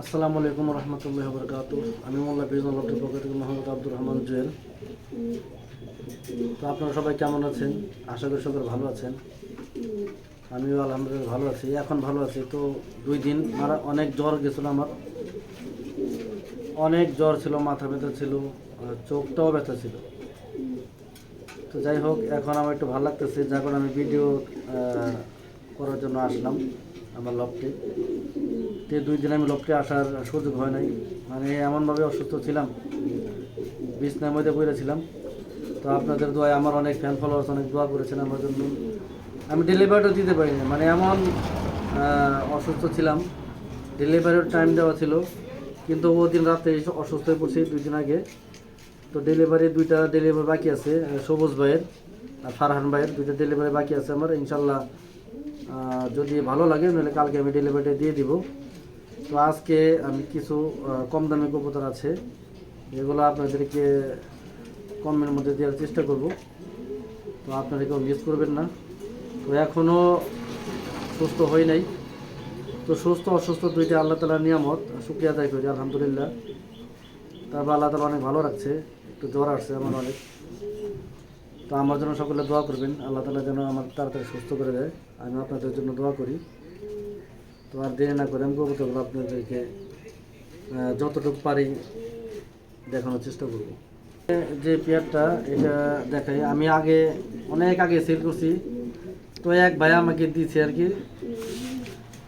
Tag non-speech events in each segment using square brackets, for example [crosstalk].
আসসালামু আলাইকুম রহমতুল্লাহ বরকাত আমি মোল্লা বিজনুল্লাহের পক্ষ থেকে মোহাম্মদ আব্দুর রহমান জুয়েল। তো আপনারা সবাই কেমন আছেন? আশা করি সবাই ভালো আছেন। আমিও আলহামদুলিল্লাহ ভালো আছি, এখন ভালো আছি। তো দুই দিন মারা অনেক জ্বর গেছিল আমার। অনেক জ্বর ছিল, মাথা ব্যথা ছিল চোখটাও ব্যথা ছিল। তো যাই হোক, এখন আমার একটু ভালো লাগতেছে। কারণে আমি ভিডিও করার জন্য আসলাম। আমার লফটে। তো দুই দিন আমি লফটে আসার সুযোগ হয় নাই। মানে এমনভাবে অসুস্থ ছিলাম, বিছনার মধ্যে পড়েছিলাম তো আপনাদের দোয়ায় আমার অনেক ফ্যান ফলোয়ার্স অনেক দোয়া করেছেন আমার জন্য। আমি ডেলিভারিও দিতে পারিনি মানে এমন অসুস্থ ছিলাম। ডেলিভারির টাইম দেওয়া ছিল। কিন্তু ও দিন রাতে অসুস্থ হয়ে পড়ছি দুই দিন আগে। তো ডেলিভারি দুইটা ডেলিভারি বাকি আছে, সবুজ ভাইয়ের আর ফারহান ভাইয়ের। দুইটা ডেলিভারি বাকি আছে আমার। ইনশাল্লাহ যদি ভালো লাগে নাহলে কালকে আমি ডেলিভারিটা দিয়ে দিব। তো আজকে আমি কিছু কম দামি কবুতর আছে। যেগুলো আপনাদেরকে কমের মধ্যে দেওয়ার চেষ্টা করব। তো আপনারা কেউ মিস করবেন না। তো এখনও সুস্থ হই নাই। তো সুস্থ, অসুস্থ দুইটা আল্লাহ তালার নিয়ামত। শুক্রিয়া আদায় করি, আলহামদুলিল্লাহ। তারপর আল্লাহ তালা অনেক ভালো রাখছে। একটু জ্বর আসছে আমার অনেক। তো আমার জন্য সকলে দোয়া করবেন। আল্লাহ তালা যেন আমার তাড়াতাড়ি সুস্থ করে দেয়। আমি আপনাদের জন্য দোয়া করি। তো আর দেরি না করে আমি কবুতরগুলো আপনাদেরকে যতটুকু পারি দেখানোর চেষ্টা করব। যে পেয়ারটা, এটা দেখাই। আমি আগে, অনেক আগে সেল করছি। তো এক ভাই আমাকে দিয়েছে আর কি।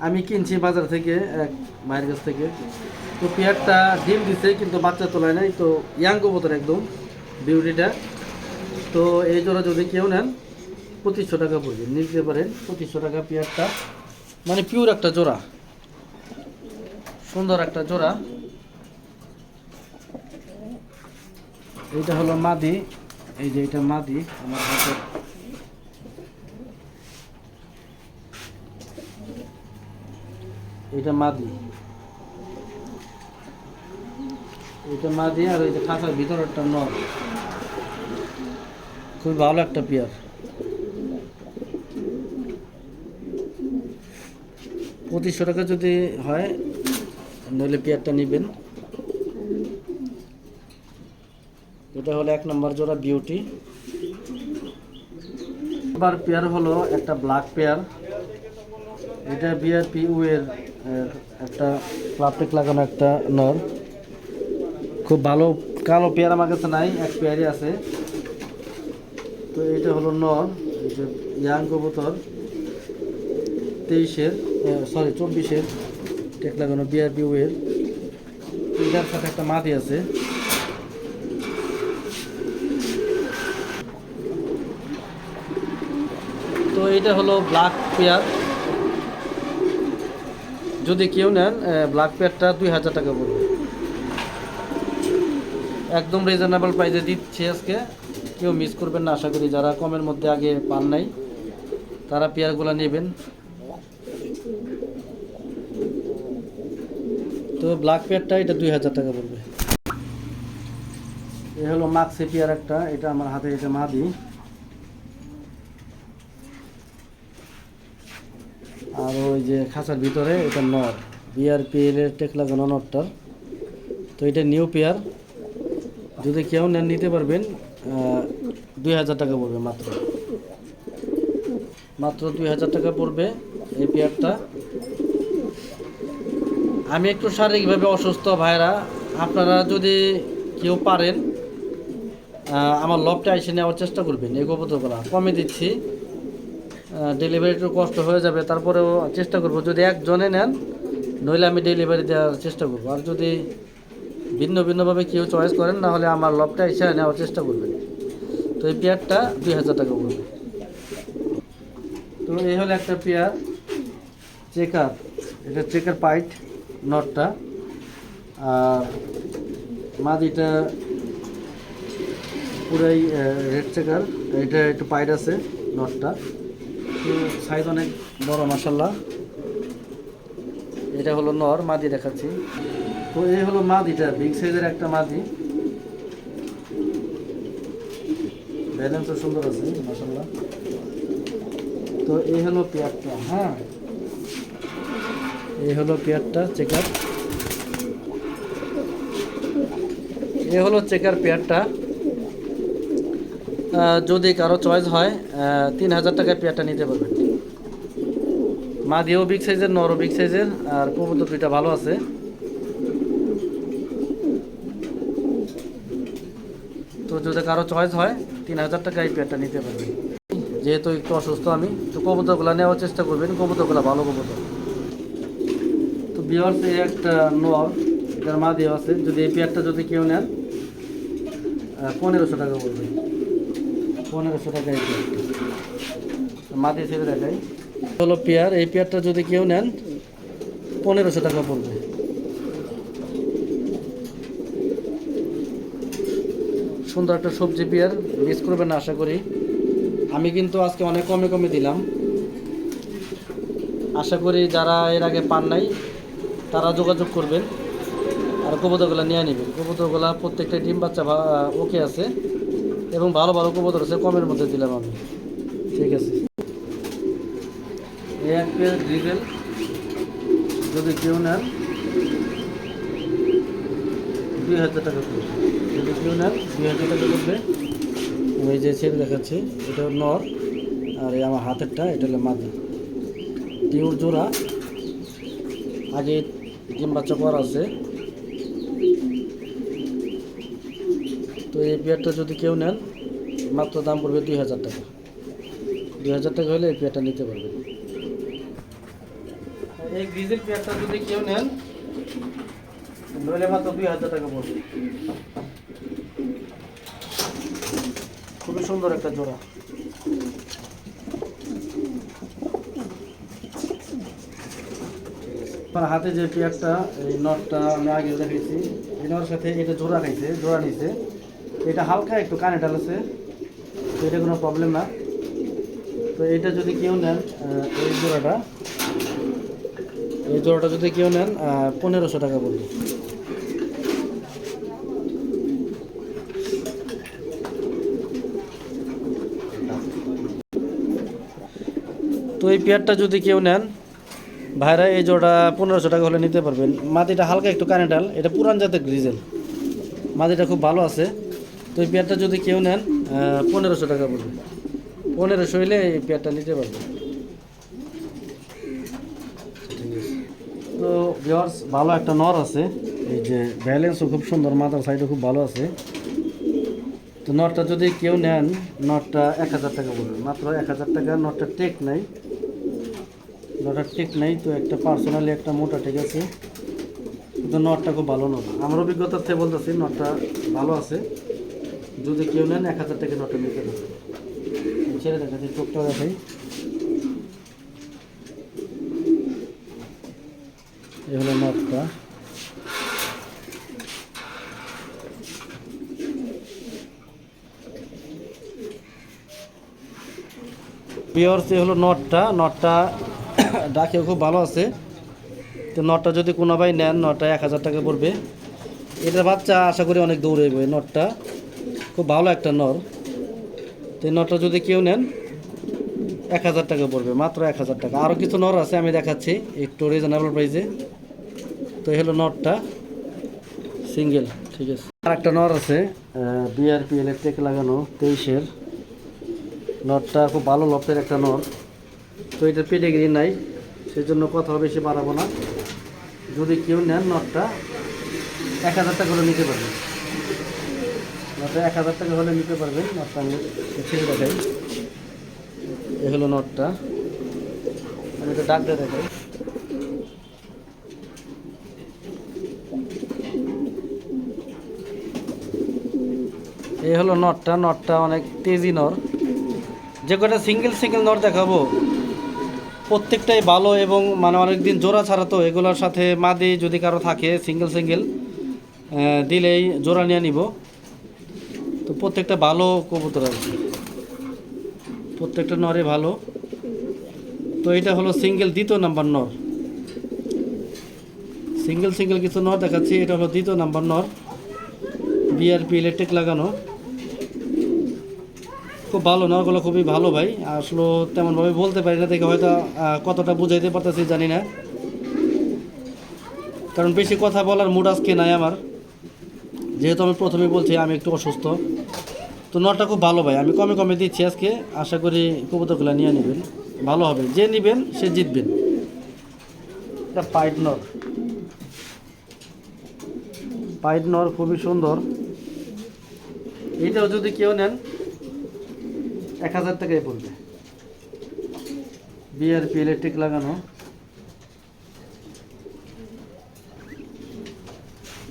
আমি কিনছি বাজার থেকে, এক মায়ের কাছ থেকে। তো পেয়ারটা ডিম দিছে, কিন্তু বাচ্চা তোলায় নাই। তো ইয়াং কবুতর একদম, বিউটিটা। তো এই জোড়া যদি কেউ নেন, পঁচিশশো টাকা পড়বে। নিতে পারেন পঁচিশশো টাকা পেয়ারটা। মানে পিওর একটা জোড়া। সুন্দর একটা জোড়া। এইটা হলো মাদি। এই যে এটা মাদি, আমার হাতে এটা মাদি। এটা মাদি আর ওই যে খাঁচার ভিতরেরটা নর। খুবই ভালো একটা পেয়ার। পঁচিশশো টাকা যদি হয়, নইলে পেয়ারটা নেবেন। এটা হলো এক নম্বর জোড়া বিউটি। এবার পেয়ার হলো একটা ব্ল্যাক পেয়ার। এটা বিআরপি এর এর একটা প্লাস্টিক লাগানো একটা নর। খুব ভালো কালো পেয়ার আমার কাছে নাই, এক পেয়ারই আছে। তো এটা হলো নর ইয়াং কবুতর, তেইশের সরি চব্বিশের, টেক লাগানো বিআরপি এর এটার সাথে একটা মাটি আছে। তো এটা হলো ব্ল্যাক পেয়ার যদি কেউ নেন ব্ল্যাক পেয়ারটা দুই হাজার টাকা পড়বে একদম রিজনেবল প্রাইসে দিচ্ছে আজকে। কেউ মিস করবেন না, আশা করি যারা কমের মধ্যে আগে পান নাই, তারা পেয়ারগুলো নেবেন। তো ব্ল্যাক পেয়ারটা এটা দুই হাজার টাকা পড়বে। এ হলো মাক্সি পেয়ার একটা, এটা আমার হাতে, এটা মা মাদি। আর ওই যে খাঁচার ভিতরে, এটা নর। বিআরপি এর টেক লাগানো নটটার তো এটা নিউ পেয়ার যদি কেউ নেন, নিতে পারবেন। দুই হাজার টাকা পড়বে মাত্র। মাত্র দুই হাজার টাকা পড়বে এই পেয়ারটা আমি একটু শারীরিকভাবে অসুস্থ, ভাইরা। আপনারা যদি কেউ পারেন আমার লবটা এসে নেওয়ার চেষ্টা করবেন, এই কবুতরগুলা কমে দিচ্ছি। ডেলিভারি একটু কষ্ট হয়ে যাবে, তারপরেও চেষ্টা করব। যদি একজনে নেন, নইলে আমি ডেলিভারি দেওয়ার চেষ্টা করব। আর যদি ভিন্ন ভিন্নভাবে কেউ চয়েস করেন না হলে আমার লবটা এসে নেওয়ার চেষ্টা করবেন। তো এই পেয়ারটা দুই হাজার টাকা পড়বে। তো এই হলো একটা পেয়ার চেকার এটা চেকার পাইট নটটা আর মাদিটা পুরাই রেড চেকার এটা একটু পাইট আছে নটটা তো সাইজ অনেক বড় মাসাল্লাহ এটা হলো নর, মাদি দেখাচ্ছি। তো এই হলো মাদিটা বিগ সাইজের একটা মাদি। ব্যালেন্সও সুন্দর আছে মাসাল্লাহ তো এই হলো পেয়ারটা হ্যাঁ। এই হলো পেয়ারটা চেক আপ এ হলো চেকার পেয়ারটা। যদি কারও চয়েস হয় তিন হাজার টাকায় পেয়ারটা নিতে পারবেন। মাদিও বিগ সাইজের নরও বিগ সাইজের আর কবুতর দুইটা ভালো আছে। তো যদি কারও চয়েস হয়, তিন হাজার টাকা এই পেয়ারটা নিতে পারবেন যেহেতু একটু অসুস্থ আমি, তো কবুতরগুলো নেওয়ার চেষ্টা করবেন, কবুতরগুলো ভালো কবুতর। তো বিয়ার্স একটা নর এটার মা দেওয়া আছে, যদি এই পেয়ারটা যদি কেউ নেন পনেরোশো টাকা পড়বে পনেরোশো টাকা এই পেয়ারটা মা দিয়ে ছেড়ে দেখাই। হলো পেয়ার এই পেয়ারটা যদি কেউ নেন, পনেরোশো টাকা পড়বে সুন্দর একটা সবজি পেয়ার মিস করবেন না আশা করি। আমি কিন্তু আজকে অনেক কমে কমে দিলাম। আশা করি যারা এর আগে পান নাই, তারা যোগাযোগ করবেন আর কবুতরগুলো নিয়ে নেবেন। কবুতরগুলো প্রত্যেকটা ডিম বাচ্চা ওকে আছে এবং ভালো ভালো কবুতর আছে, কমের মধ্যে দিলাম আমি। ঠিক আছে। এক পেয়ার যদি কেউ নেন দুই হাজার টাকা পড়বে যদি কেউ নেন দুই হাজার টাকা পড়বে ওই যে ছেড়ে দেখাচ্ছি এটা হলো নর আর এই আমার হাতেরটা এটা হলো মাদি। টিউর জোড়া। আগে ডিম বাচ্চা করা আছে। তো এই পেয়ারটা যদি কেউ নেন মাত্র দাম পড়বে দুই হাজার টাকা। দুই হাজার টাকা হলে এই পেয়ারটা নিতে পারবেন। এই গ্রিজেল পেয়ারটা যদি কেউ নেন নইলে মাত্র দুই হাজার টাকা পড়বে। খুবই সুন্দর একটা জোড়া। আমার হাতে যে পেয়ারটা, এই নটটা আমি আগে দেখেছি এই নটের সাথে এটা জোড়া খাইছে জোড়া নিছে। এটা হালকা একটু কানে ডালেছে তো এটা কোনো প্রবলেম না। তো এটা যদি কেউ নেন এই জোড়াটা এই জোড়াটা যদি কেউ নেন পনেরোশো টাকা পড়বে। তো এই পেয়ারটা যদি কেউ নেন, ভাইরা এই জোড়া পনেরোশো টাকা হলে নিতে পারবেন। মাটিটা হালকা একটু কানেডাল এটা পুরান জাতের গ্রিজেল মাটিটা খুব ভালো আছে। তো এই পেয়ারটা যদি কেউ নেন পনেরোশো টাকা পড়বে পনেরোশো হইলে এই পেয়ারটা নিতে আছে তো ভিওর্স ভালো একটা নর আছে। এই যে ব্যালেন্সও খুব সুন্দর, মাথার সাইডও খুব ভালো আছে। তো নটটা যদি কেউ নেন নটটা এক হাজার টাকা পড়বে মাত্র এক হাজার টাকা নটটা টেক নাই। নটটা টেক নাই, তো একটা পার্সোনালি একটা মোটা ঠিক আছে। কিন্তু নটটা খুব ভালো নট আমার অভিজ্ঞতার থেকে বলতেছি নটটা ভালো আছে। যদি কেউ নেন, এক হাজার টাকা নটটা নিতে আমি ছেড়ে দেখাচ্ছি চোখটা দেখাই। এই হলো নটটা পিওর সে হলো নটটা নটটা [coughs] ডাকেও খুব ভালো আছে। তো নটটা যদি কোনো ভাই নেন, নটটা এক হাজার টাকা পড়বে। এটার বাচ্চা আশা করি অনেক দৌড়াইবে নটটা। খুব ভালো একটা নর। তো এই নটটা যদি কেউ নেন, এক হাজার টাকা পড়বে, মাত্র এক হাজার টাকা। আরও কিছু নর আছে, আমি দেখাচ্ছি একটু রিজনেবল প্রাইসে তো হলো নটটা। সিঙ্গেল ঠিক আছে। আর একটা নর আছে বিআরপি ইলেকট্রিক লাগানো, তেইশের। নটটা খুব ভালো লফটের একটা নট তো এটার পেডিগ্রি নাই সেই জন্য কথা বেশি বাড়াবো না। যদি কেউ নেন নটটা, এক হাজার টাকা হলে নিতে পারবেন। নটটা এক হাজার টাকা হলে নিতে পারবেন, নটটা আমি ছেড়ে দেখাই। এ হলো নটটা। আমি তো ডাক দিয়ে দেখাই। এই হলো নটটা নটটা অনেক তেজি নর যে কটা সিঙ্গেল সিঙ্গেল নট দেখাবো? প্রত্যেকটাই ভালো এবং মানে অনেকদিন জোড়া ছাড়া তো এগুলোর সাথে মাদি যদি কারও থাকে সিঙ্গেল সিঙ্গেল দিলেই জোড়া নিয়ে নিব। তো প্রত্যেকটা ভালো কবুতর আর কি। প্রত্যেকটা নরে ভালো। তো এটা হলো সিঙ্গেল দ্বিতীয় নাম্বার নর। সিঙ্গেল সিঙ্গেল কিছু নর দেখাচ্ছি, এটা হলো দ্বিতীয় নাম্বার নর। বিআরপি ইলেকট্রিক লাগানো। খুব ভালো নরগুলো খুবই ভালো ভাই। আসলে তেমনভাবে বলতে পারি না দেখে, হয়তো কতটা বুঝাইতে পারতেছি জানি না। কারণ বেশি কথা বলার মুড আজকে নাই আমার। যেহেতু আমি প্রথমে বলছি, আমি একটু অসুস্থ। তো নটটা খুব ভালো ভাই, আমি কমে কমে দিচ্ছি আজকে। আশা করি কবুতরগুলো নিয়ে নেবেন। ভালো হবে। যে নেবেন, সে জিতবেন। এটা পাইট নর। পাইট নর খুবই সুন্দর। এইটাও যদি কেউ নেন এক হাজার টাকায় পড়বে। বিআরপি ইলেকট্রিক লাগানো।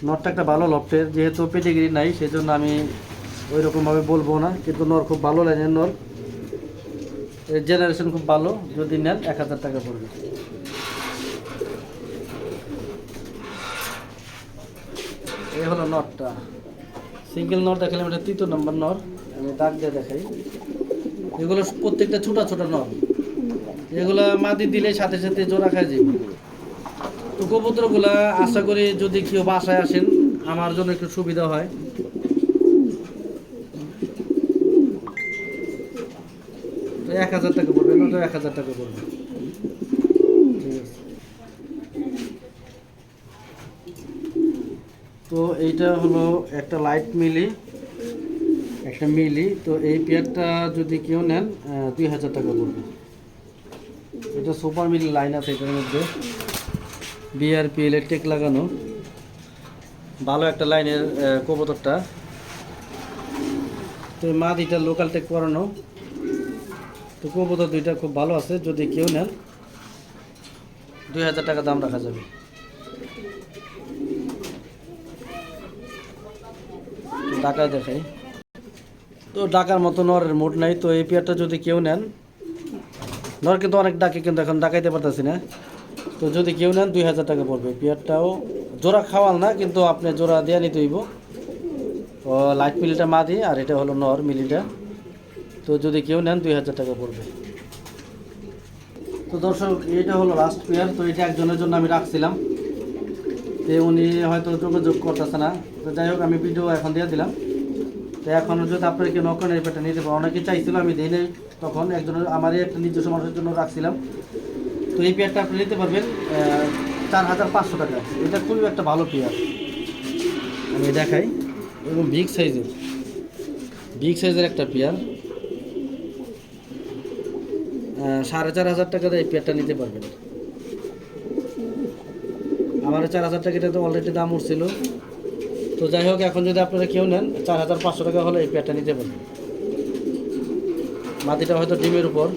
নটটা একটা ভালো লফটের যেহেতু পেটিগিরি নাই সেই জন্য আমি ওই রকমভাবে বলব না, কিন্তু নর খুব ভালো লাইনের নর এর জেনারেশন খুব ভালো, যদি নেন এক হাজার টাকা পড়বে। এই হলো নটটা সিঙ্গেল নর দেখালাম, এটা তৃতীয় নম্বর নর আমি দাগ দিয়ে দেখাই। এগুলো প্রত্যেকটা ছোটা ছোট নর এগুলো মাটি দিলে সাথে সাথে জোড়া খায় যাবে তো কবুতরগুলা আশা করি যদি কেউ বাসায় আসেন, আমার জন্য একটু সুবিধা হয়। তো এক হাজার টাকা পড়বে, না তো এক হাজার টাকা পড়বে। তো এইটা হলো একটা লাইট মিলি। মিলি, তো এই পেয়ারটা যদি কেউ নেন দুই হাজার টাকা পড়বে। এটা সুপার মিলি লাইন আছে এটার মধ্যে। বিআরপি ইলেকট্রিক লাগানো। ভালো একটা লাইনের কবুতরটা। তো মা দুইটা লোকাল টেক করানো। তো কবুতর দুইটা খুব ভালো আছে, যদি কেউ নেন, দুই হাজার টাকা দাম রাখা যাবে। টাকা দেখাই। তো ডাকার মতো নরের মুড নাই, তো এই পেয়ারটা যদি কেউ নেন নর কিন্তু অনেক ডাকে কিন্তু এখন ডাকাইতে পারতেছি না। তো যদি কেউ নেন, দুই হাজার টাকা পড়বে। পেয়ারটাও জোড়া খাওয়াল না, কিন্তু আপনি জোড়া দেওয়া নিতে হইব। ও লাইট মিলিটা মা দিয়ে আর এটা হলো নর মিলিটা তো যদি কেউ নেন, দুই হাজার টাকা পড়বে। তো দর্শক, এটা হলো লাস্ট পেয়ার। তো এটা একজনের জন্য আমি রাখছিলাম। তো উনি হয়তো যোগাযোগ করতেছে না। তো যাই হোক, আমি ভিডিও এখন দিয়ে দিলাম। তো এখন যদি আপনারা নকরেন এই পেটা নিতে পারেন অনেকে চাইছিল আমি দিই নাই, তখন একজনের আমারই একটা নিজস্ব মানুষের জন্য রাখছিলাম। তো এই পেয়ারটা আপনি নিতে পারবেন চার হাজার পাঁচশো টাকা। এটা খুবই একটা ভালো পেয়ার আমি দেখাই। এবং বিগ সাইজের বিগ সাইজের একটা পেয়ার সাড়ে চার হাজার টাকা দিয়ে এই পেয়ারটা নিতে পারবেন। আমার চার হাজার টাকা, এটা তো অলরেডি দাম উঠছিল। তো যাই হোক, এখন যদি আপনারা কেউ নেন, চার হাজার পাঁচশো টাকা হলে এই পেয়ারটা নিতে পারেন। মাটিটা হয়তো ডিমের উপর।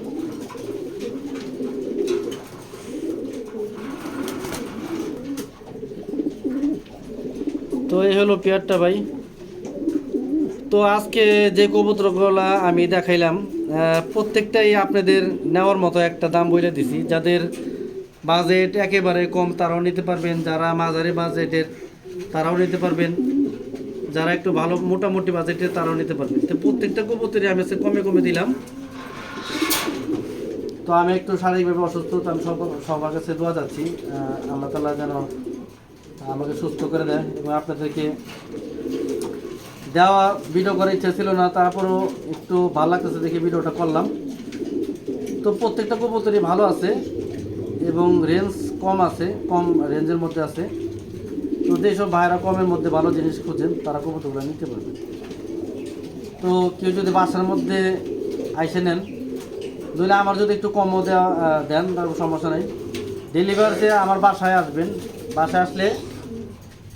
তো এই হলো পেয়ারটা ভাই। তো আজকে যে কবুতরগুলা আমি দেখাইলাম প্রত্যেকটাই আপনাদের নেওয়ার মতো একটা দাম বলে দিছি। যাদের বাজেট একেবারে কম, তারাও নিতে পারবেন। যারা মাঝারি বাজেটের, তারাও নিতে পারবেন। যারা একটু ভালো মোটামুটি বাজেটে তারাও নিতে পারবেন তো প্রত্যেকটা কবুতরই আমি আজকে কমে কমে দিলাম। তো আমি একটু শারীরিকভাবে অসুস্থ, তো আমি সব সবার কাছে দোয়া যাচ্ছি আল্লাহ তালা যেন আমাকে সুস্থ করে দেয় এবং আপনাদেরকে দেওয়া ভিডিও করার ইচ্ছা ছিল না, তারপরেও একটু ভালো লাগতেছে দেখে ভিডিওটা করলাম। তো প্রত্যেকটা কবুতরই ভালো আছে এবং রেঞ্জ কম আছে, কম রেঞ্জের মধ্যে আছে। তো যেসব ভাইরা কমের মধ্যে ভালো জিনিস খুঁজেন, তারা কবুতরগুলো নিতে পারবে। তো কেউ যদি বাসার মধ্যে আইসে নেন, নইলে আমার যদি একটু কমও দেওয়া দেন, তার সমস্যা নেই। ডেলিভারিতে আমার বাসায় আসবেন, বাসায় আসলে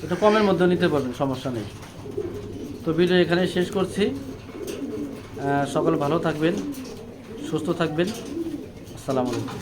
একটু কমের মধ্যে নিতে পারবেন, সমস্যা নেই। তো ভিডিও এখানে শেষ করছি। সকল ভালো থাকবেন, সুস্থ থাকবেন। আসসালামু আলাইকুম।